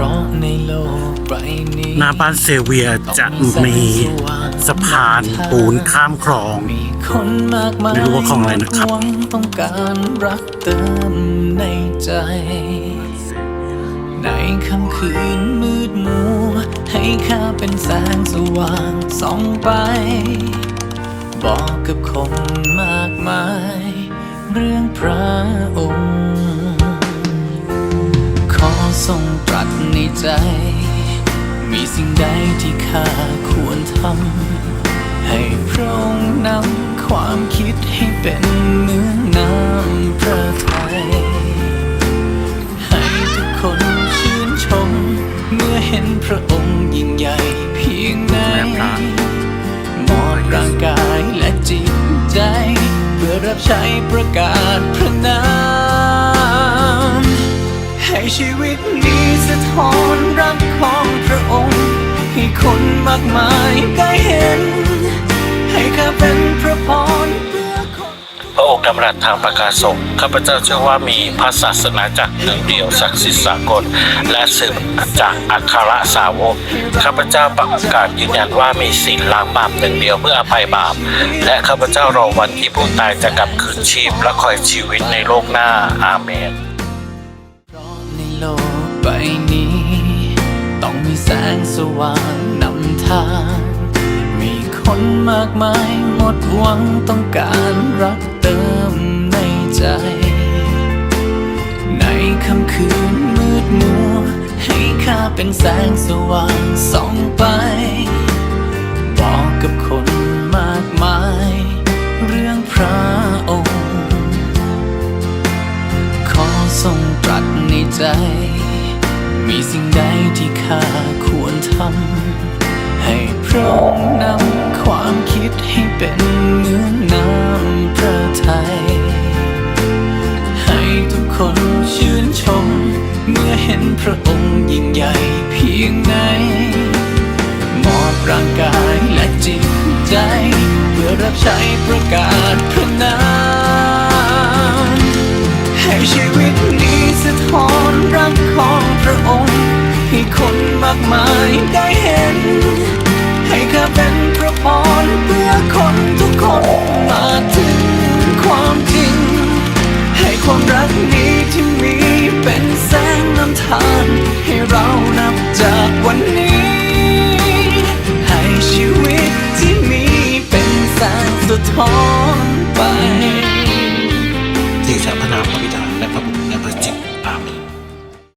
ราะในโลกใบนี้หน้าบ้านเซเวียจะมีสะพานปูนข้ามคลอง มีคนมากมายไม่รู้ว่าของอะไรนะครับ หวังต้องการรักเติมในใจ ในค่ำคืนมืดมัว ให้ข้าเป็นแสงสว่างส่องไป บอกกับคนมากมาย เรื่องพระองค์ขอ ทรงตรัสในใจ มีสิ่งใดที่ข้าควรทำ ให้พระองค์นำความคิดให้เป็นเหมือนน้ำพระทัยให้ทุกคนชื่นชม เมื่อเห็นพระองค์ยิ่งใหญ่เพียงไหนมอบร่างกายและจิตใจ เพื่อรับใช้ประกาศพระนามากมายได้เห็น ให้ข้าเป็นพระพรเพื่อคนพระองค์ดำรัสทางประกาศสงฆ์ข้าพเจ้าเชื่อว่ามีพระศาสนาจักรหนึ่งเดียวศักดิ์สิทธิ์สากล และสืบจากอัครสาวกข้าพเจ้าประกาศยืนยันว่ามีศีลล้างบาปหนึ่งเดียวเพื่ออภัยบาป และข้าพเจ้ารอวันที่ผู้ตายจะกลับคืนชีพและคอยชีวิตในโลกหน้าอาเมนเพราะในโลกใบนี้ ต้องมีแสงสว่าง นทาง มีคนมากมายหมดหวังต้องการรักเติมในใจ ในค่ำคืนมืดมัว ให้ข้าเป็นแสงสว่างส่องไป บอกกับคนมากมาย เรื่องพระองค์ ขอทรงตรัสในใจมีสิ่งใดที่ข้าควรทำ รงนำความคิดให้เป็นเหมือนน้ำพระทัยให้ทุกคนชื่นชม เมื่อเห็นพระองค์ยิ่งใหญ่เพียงไหนมอบร่างกายและจิตใจ เพื่อรับใช้ประกาศพระนามให้ชีวิตนี้สะท้อนรักของพระองค์ ให้คนมากมายได้เห็น เป็นพระพรเพื่อคนทุกคน